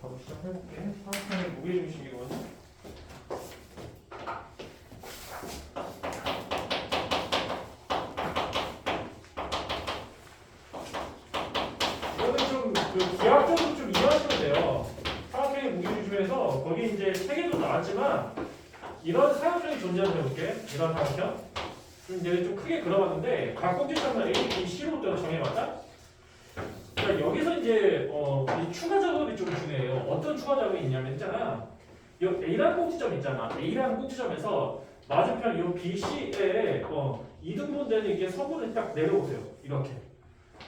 바로 시작해볼게. 사각형의 무게중심이거든요. 이거는 좀그 기하학적으로 좀 이해하시면 돼요. 사각형의 무게중심에서 거기 이제 세 개도 나왔지만 이런 사각형이 존재하는 해볼게. 이런 사각형. 좀 이제 좀 크게 그려봤는데 각 꼭지점을 A, B, C로 정해봤다. 여기서 이제 어, 이 추가 작업이 좀 중요해요. 어떤 추가 작업이 있냐면 있잖아. 이 A라는 꼭지점 있잖아. A라는 꼭지점에서 맞은편 이 B, C에 어, 이등분되는 이게 선분을 딱 내려오세요. 이렇게.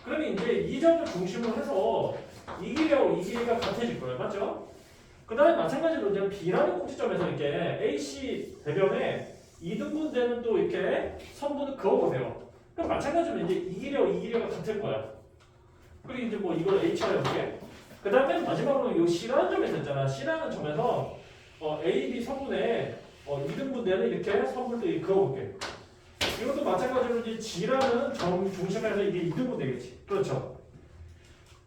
그러면 이제 이 점을 중심으로 해서 이 길이하고 이 길이가 같아질 거예요. 맞죠? 그 다음에 마찬가지로 이제 B라는 꼭지점에서 이렇게 AC 대변에 이등분되는 또 이렇게 선분을 그어보세요. 그럼 마찬가지로 이제 이 길이하고 이 길이가 같을 거야. 그리고 이제 뭐 이걸 H로 해볼게. 그 다음에 마지막으로 이 C라는 점에서 있잖아. C라는 점에서 어, A, B 성분에 어, 이등분되는 이렇게 선분들 그어볼게. 이것도 마찬가지로 이제 G라는 점 중심에서 이게 이등분 되겠지. 그렇죠.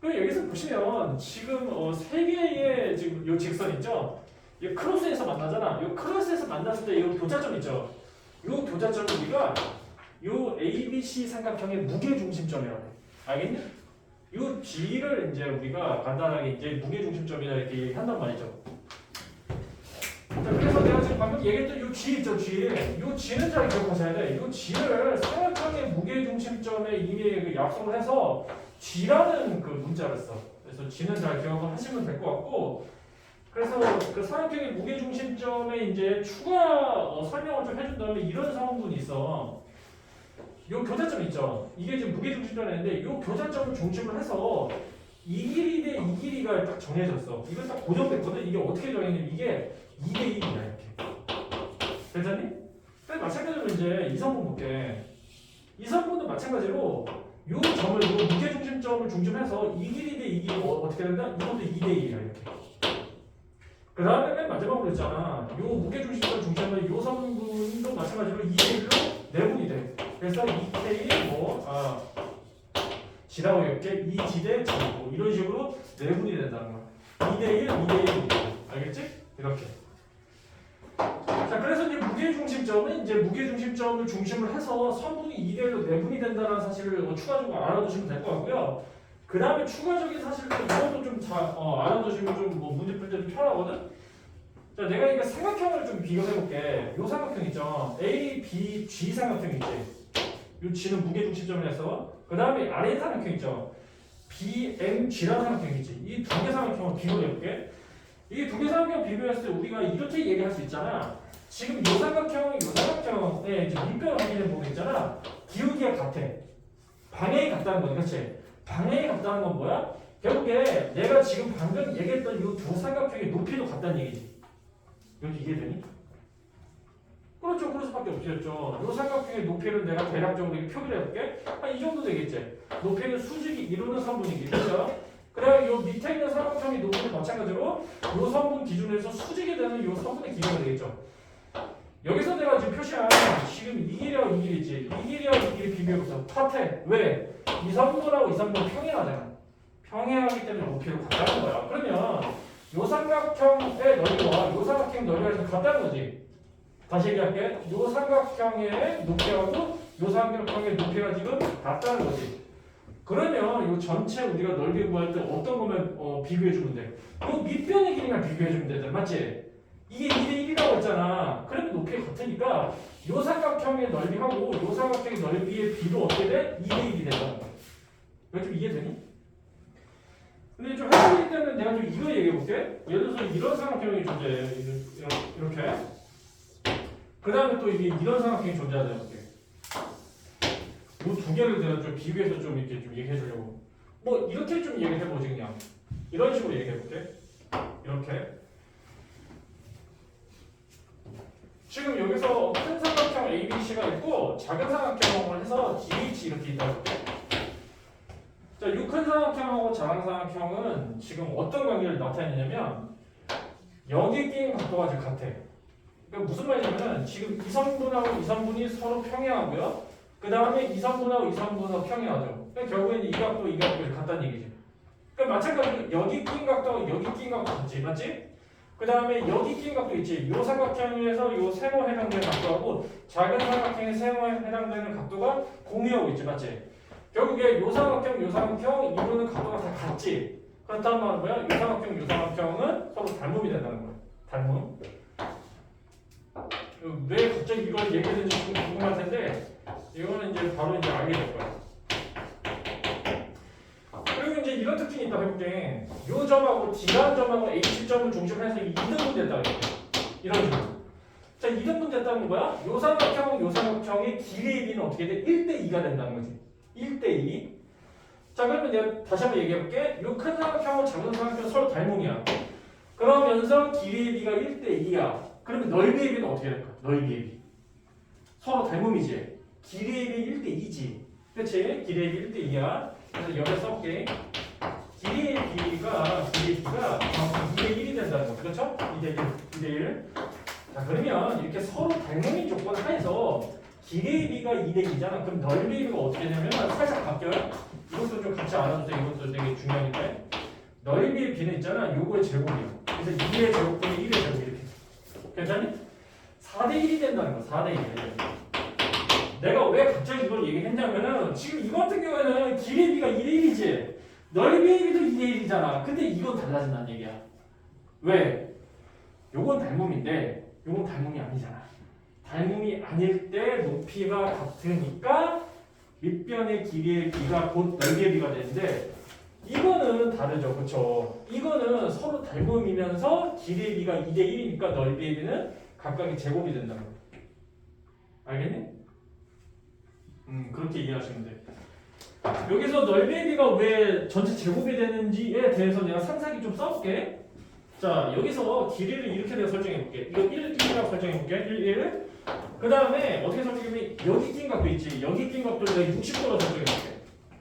그럼 여기서 보시면 지금 어, 세 개의 지금 요 직선 있죠. 이 크로스에서 만나잖아. 이 크로스에서 만났을 때 이 교차점 있죠. 이 교차점 우리가 요 ABC 삼각형의 무게 중심점이라고 해. 알겠니? 요 G를 이제 우리가 간단하게 이제 무게 중심점이라 이렇게 한단 말이죠. 자, 그래서 내가 지금 방금 얘기했던 요 G 있죠, G. 요 G는 잘 기억하셔야 돼. 요 G를 삼각형의 무게 중심점에 이미 그 약속을 해서 G라는 그 문자를 써. 그래서 G는 잘 기억을 하시면 될 것 같고. 그래서 그 삼각형의 무게 중심점에 이제 추가 어, 설명을 좀 해준 다음에 이런 상황분이 있어. 요 교차점 있죠. 이게 지금 무게 중심점인데 요 교차점을 중심으로 해서 이 길이 대 이 길이가 딱 정해졌어. 이거 딱 고정됐거든. 이게 어떻게 정했냐면 이게 2대 1이야 이렇게. 괜찮니? 근데 마찬가지로 이제 이성분 볼게. 이성분도 마찬가지로 요 점을 요 무게 중심점을 중심해서 이 길이 대 이 길이 어, 어떻게 된다? 이것도 2대 1이야 이렇게. 그 다음에 맨 마지막으로 있잖아. 요 무게 중심점 중심하면 요 성분도 마찬가지로 2대 1로 내분이 돼. 그래서 2K 뭐 아, 지라고 이렇게 2지대 지고 이런 식으로 내분이 된다는 거야. 2대 1, 2대 1 알겠지? 이렇게. 자 그래서 이제 무게 중심점은 이제 무게 중심점을 중심으로 해서 선분이 2대 1로 내분이 된다는 사실을 뭐 추가적으로 알아두시면 될 것 같고요. 그 다음에 추가적인 사실도 이것도 좀 잘 어, 알아두시면 좀 뭐 문제 풀 때도 편하거든. 자, 내가 이거 삼각형을 좀 비교해 볼게. 요 삼각형 있죠. A, B, G 삼각형 있지. 요 G는 무게 중심점이라서. 그 다음에 아래 삼각형 있죠. B, M, G라는 삼각형 있지. 이 두 개 삼각형을 비교해 볼게. 이 두 개 삼각형 비교했을 때 우리가 이렇게 얘기할 수 있잖아. 지금 요 삼각형, 요 삼각형의 이제 밑변 확인해 보면 있잖아. 기울기가 같아. 방향이 같다는 거지, 그렇지? 방향이 같다는 건 뭐야? 결국에 내가 지금 방금 얘기했던 이 두 삼각형의 높이도 같다는 얘기지. 여기 이해되니? 그렇죠. 그럴 수밖에 없겠죠. 이 삼각형의 높이를 내가 대략적으로 이렇게 표기를 해볼게. 한 이 정도 되겠지. 높이는 수직이 이루는 선분이기 그렇죠? 그래, 요 밑에 있는 삼각형의 높이는 마찬가지로 요 선분 기준에서 수직이 되는 요 선분의 기준이 되겠죠. 여기서 내가 지금 표시한 지금 이 길이하고 이 길이지. 이 길이하고 이 길이 비교해보자. 같아. 왜? 이 선분하고 이 선분 평행하잖아. 평행하기 때문에 높이를 같다는 거야. 그러면 요 삼각형의 넓이와 요 삼각형 넓이가 좀 같다는 거지. 다시 얘기할게. 요 삼각형의 높이하고 요 삼각형의 높이가 지금 같다는 거지. 그러면 요 전체 우리가 넓이 구할 때 어떤 거면 어, 비교해 주면 돼? 요 밑변의 길이랑 비교해 주면 되잖아. 맞지? 이게 2대 1이라고 했잖아. 그러면 높이가 같으니까 요 삼각형의 넓이하고 요 삼각형의 넓이의 비도 어떻게 돼? 2대 1이 된다는 거야. 이거 좀 이해되니? 근데 좀 헷갈리기 때문에 내가 좀 이거 얘기해 볼게. 예를 들어서 이런 삼각형이 존재해요. 이렇게. 이렇게. 그 다음에 또 이런 삼각형이 존재하다 해볼게. 이두 개를 내가 좀 비교해서 좀 이렇게 좀 얘기해 주려고. 뭐 이렇게 좀 얘기해 보지 그냥. 이런 식으로 얘기해 볼게. 이렇게. 지금 여기서 큰 삼각형 ABC가 있고 작은 삼각형을 해서 DH 이렇게 있다 볼게. 자, 육한사각형하고 자강사각형은 지금 어떤 관계를 나타내냐면 여기 끼인 각도가지 같아. 그러니까 무슨 말이냐면 지금 이성분하고 이성분이 서로 평행하고요. 그 다음에 이성분하고 이성분하고 평행하죠. 그러니까 결국에는 이 각도, 이 각도 같다는 얘기죠. 그러니까 마찬가지로 여기 끼인 각도하고 여기 끼인 각도 같지, 맞지? 그 다음에 여기 끼인 각도 있지. 요 삼각형에서 요 세모 해당되는 각도하고 작은 삼각형의 세모에 해당되는 각도가 공유하고 있지, 맞지? 결국에 요 삼각형, 요 삼각형 이루는 각도가 다 같지. 그렇다는 말은 뭐야? 요 삼각형, 요 삼각형은 서로 닮음이 된다는 거야. 닮음. 왜 갑자기 이걸 얘기했는지 좀 궁금할 텐데 이거는 이제 바로 이제 알게 될 거야. 그리고 이제 이런 특징이 있다 해볼게. 요 점하고 D라는 점하고 H점을 중심으로 해서 2등분 됐다. 이런 식으로. 자, 2등분 됐다는 건 뭐야? 요 삼각형하고 요 삼각형의 길이의 비는 어떻게 돼? 1대 2가 된다는 거지. 1대 2. 자, 그러면 내가 다시 한번 얘기해 볼게. 요 큰 삼각형하고 작은 삼각형은 서로 닮음이야. 그러면서 길이의 비가 1대 2야. 그러면 넓이의 비는 어떻게 될까? 넓이의 비. 서로 닮음이지. 길이의 비 1대 2지. 그치? 길이의 비 1대 2야. 그래서 여기다 써볼게. 길이의 비가, 길이의 비가 정확히 2대 1이 된다는 거. 그렇죠? 2대 1. 2대 1. 자, 그러면 이렇게 서로 닮음인 조건 하에서 길이의 비가 2대 2잖아. 그럼 넓이의 비가 어떻게 되냐면 살짝 바뀌어요. 이것도 좀 같이 알아두세요. 이것도 되게 중요한데. 넓이의 비는 있잖아. 요거의 제곱이야. 그래서 2의 제곱분의 1의 제곱 이렇게. 괜찮니? 4대 1이 된다는 거야. 4대 1. 내가 왜 갑자기 이걸 얘기했냐면은 지금 이거 같은 경우에는 길이의 비가 2대 1이지. 넓이의 비도 2대 1이잖아. 근데 이건 달라진다는 얘기야. 왜? 요건 닮음인데 요건 닮음이 아니잖아. 닮음이 아닐 때 높이가 같으니까 밑변의 길이의 비가 곧 넓이의 비가 되는데 이거는 다르죠. 그쵸? 이거는 서로 닮음이면서 길이의 비가 2대 1이니까 넓이의 비는 각각의 제곱이 거야. 알겠니? 음, 그렇게 이해하시면 돼. 여기서 넓이의 비가 왜 전체 제곱이 되는지에 대해서 내가 상상이 좀 써볼게. 자, 여기서 길이를 이렇게 내가 설정해 볼게. 이거 1, 1이라고 설정해 볼게. 1, 1. 그 다음에 어떻게 설정하면 여기 낀 각도 있지. 여기 낀 각도를 내가 60도로 설정해 볼게.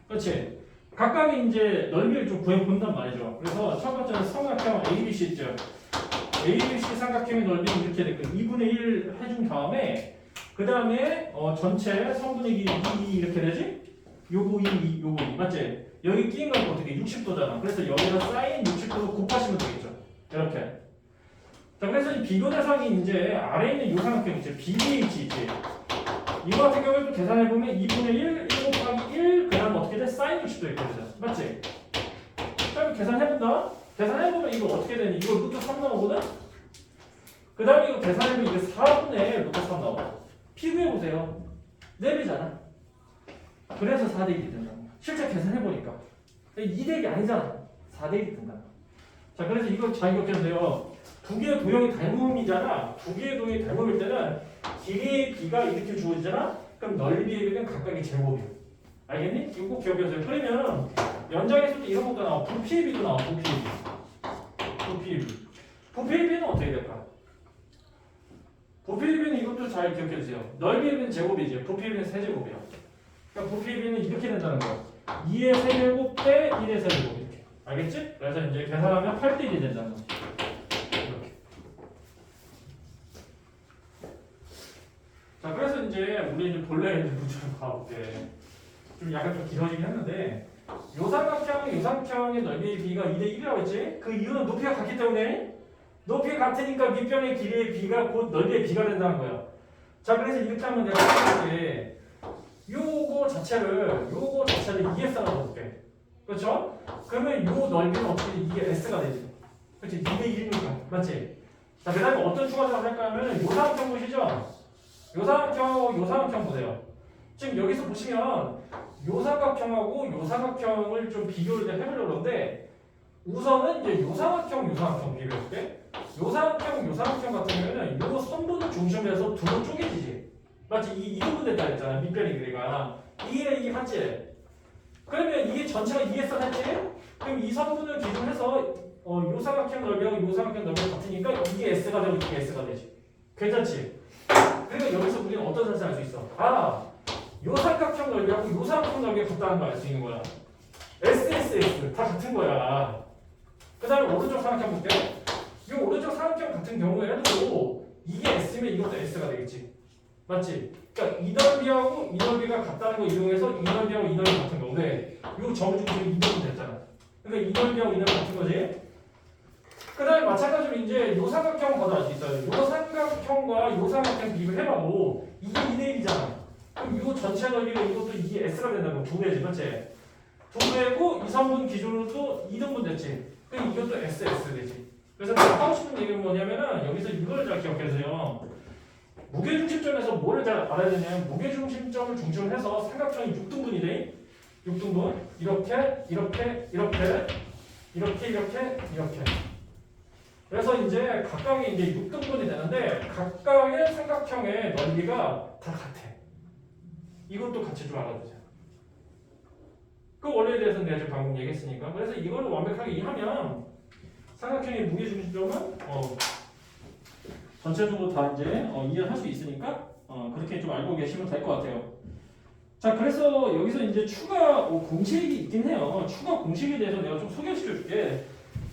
그렇지? 각각의 이제 넓이를 좀 구해 본단 말이죠. 그래서 첫 번째는 삼각형 ABC 있죠. ABC 삼각형의 넓이는 이렇게 됐고 2분의 1 해준 다음에 그 다음에 어, 전체 성분의 길이 2 이렇게 되지? 요거 2, 요거 2 맞지? 여기 끼인 건 어떻게 60도잖아. 그래서 여기다 사인 60도로 곱하시면 되겠죠. 이렇게. 자 그래서 이 비교 대상이 이제 아래에 있는 요 삼각형 있지 BH 있지. 이거 같은 경우에 또 계산해 보면 2분의 1, 1 곱하기 1, 그 다음 어떻게 돼? 사인 60도 이렇게 되잖아. 맞지? 자 그럼 계산해 본다. 계산해 보면 이거 어떻게 되니? 이거 루트 3 나오거든. 그 다음에 이거 계산해 보면 이게 4분의 루트 3 나와. 비교해 보세요. 4배잖아. 그래서 4대 1이 된다. 실제 계산해 보니까 2대 1이 아니잖아. 4대 1이 된다. 자 그래서 이거 잘 기억해주세요. 두 개의 도형이 닮음이잖아. 두 개의 도형이 닮음일 때는 길이의 비가 이렇게 주어지잖아. 그럼 넓이의 비는 각각의 제곱이야. 알겠니? 이거 꼭 기억해주세요. 그러면 연장에서도 이런 것도 나와. 부피의 비도 나와. 부피의 비. 부피의 비. 부피의 비는 어떻게 될까? 부피의 비는 이것도 잘 기억해주세요. 넓이의 비는 제곱이지. 부피의 비는 세제곱이야. 그러니까 부피의 비는 이렇게 된다는 거야. 2의 세제곱 대 1의 세제곱 이렇게. 알겠지? 그래서 이제 계산하면 8대 1이 된다는 거지. 이렇게. 자, 그래서 우리 이제 본래 이제 문제를 봐볼게. 좀 약간 좀 길어지긴 했는데 요삼각형, 요삼각형의 넓이의 비가 2대 1이라고 했지? 그 이유는 높이가 같기 때문에 높이가 같으니까 밑변의 길이의 비가 곧 넓이의 비가 된다는 거야. 자, 그래서 이렇게 하면 내가 이렇게 요거 자체를 요거 자체를 2S라고 볼게. 그렇죠? 그러면 요 넓이는 어떻게 이게 S가 되지? 그렇지? 2대 1이니까. 맞지? 자, 그 다음에 어떤 추가적으로 할까 하면 요 삼각형 보시죠? 요 삼각형, 요 삼각형 보세요. 지금 여기서 보시면 요 삼각형하고 요 삼각형을 좀 비교를 좀 해보려고 그러는데 우선은 이제 요 삼각형, 요 삼각형 비교해볼게. 요 삼각형, 요 삼각형 같은 경우에는 요 선분을 중심에서 두로 쪼개지지. 맞지? 이 이등분 됐다 했잖아. 밑변의 길이가. 이게 이게 맞지? 그러면 이게 전체가 2S 했지? 그럼 이 선분을 기준해서 어, 요 삼각형 넓이하고 요 삼각형 넓이가 같으니까 이게 S가 되고 이게 S가 되지. 괜찮지? 그러니까 여기서 우리는 어떤 사실을 알 수 있어? 아, 요 삼각형 넓이하고 요 삼각형 넓이가 같다는 걸 알 수 있는 거야. S, S, S 다 같은 거야. 그 다음에 오른쪽 삼각형 볼게. 이 오른쪽 삼각형 같은 경우에도 이게 S면 이것도 S가 되겠지. 맞지? 그러니까 이 넓이하고 이 넓이가 같다는 거 이용해서 이 넓이하고 이 넓이 같은 건데 요점 중심이 이 넓이 됐잖아. 그러니까 이 넓이하고 이 넓이 같은 거지. 그 다음에 마찬가지로 이제 요 삼각형 알수 있어요. 요 삼각형과 요 삼각형 비교를 해봐도 이게 2대 1이잖아. 그럼 요 전체 넓이가 이것도 이게 S가 된다고 두 배지, 그렇지? 두 배고 2, 3분 기준으로도 2등분 됐지. 그럼 이것도 S, S 되지. 그래서 내가 하고 싶은 얘기는 뭐냐면은 여기서 이걸 잘 기억해서요. 무게중심점에서 뭐를 잘 알아야 되냐면 무게중심점을 중심으로 해서 삼각형이 6등분이 돼. 6등분 이렇게 이렇게 이렇게 이렇게 이렇게 이렇게 그래서 이제 각각이 이제 6등분이 되는데 각각의 삼각형의 넓이가 다 같아. 이것도 같이 좀 알아두자. 그 원리에 대해서 내가 지금 방금 얘기했으니까 그래서 이걸 완벽하게 이해하면 삼각형의 무게 중심점은 어, 전체적으로 다 이제 어, 이해할 수 있으니까 어, 그렇게 좀 알고 계시면 될 것 같아요. 자, 그래서 여기서 이제 추가 어, 공식이 있긴 해요. 추가 공식에 대해서 내가 좀 소개시켜 줄게.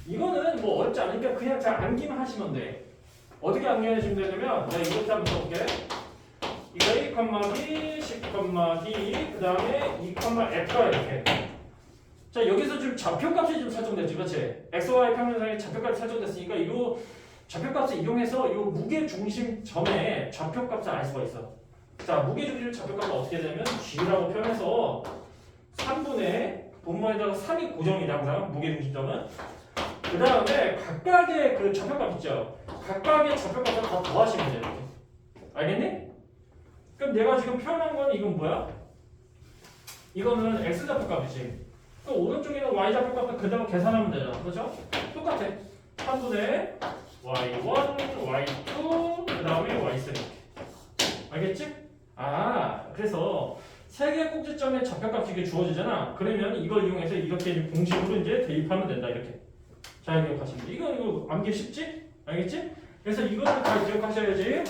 이거는 뭐 어렵지 않으니까 그냥 잘 암기만 하시면 돼. 어떻게 암기하시면 되냐면 내가 이것도 한번 써볼게. 이거 1, B, 10, D, 그 다음에 2, F가 이렇게. 자, 여기서 지금 좌표값이 좀 설정됐지, 그렇지? X, Y 평면상에 좌표값이 설정됐으니까 이거 좌표값을 이용해서 이 무게 중심 점의 좌표값을 알 수가 있어. 자, 무게 중심 좌표값은 어떻게 되면 G라고 표현해서 3분의 본문에다가 3이 고정이다 항상 무게 중심점은. 그 다음에 각각의 그 좌표값 있죠. 각각의 좌표값을 다 더하시면 돼요. 알겠니? 그럼 내가 지금 표현한 건 이건 뭐야? 이거는 x 좌표값이지. 그 오른쪽에는 y 좌표값도 그대로 계산하면 되잖아. 그렇죠? 똑같아. 3분의 y1, y2, 그 다음에 y3. 알겠지? 아, 그래서 세 개의 꼭지점의 좌표값이 이게 주어지잖아. 그러면 이걸 이용해서 이렇게 공식으로 이제 대입하면 된다. 이렇게. 잘 기억하시면 돼. 이거 이거 암기 쉽지? 알겠지? 그래서 이거를 잘 기억하셔야지.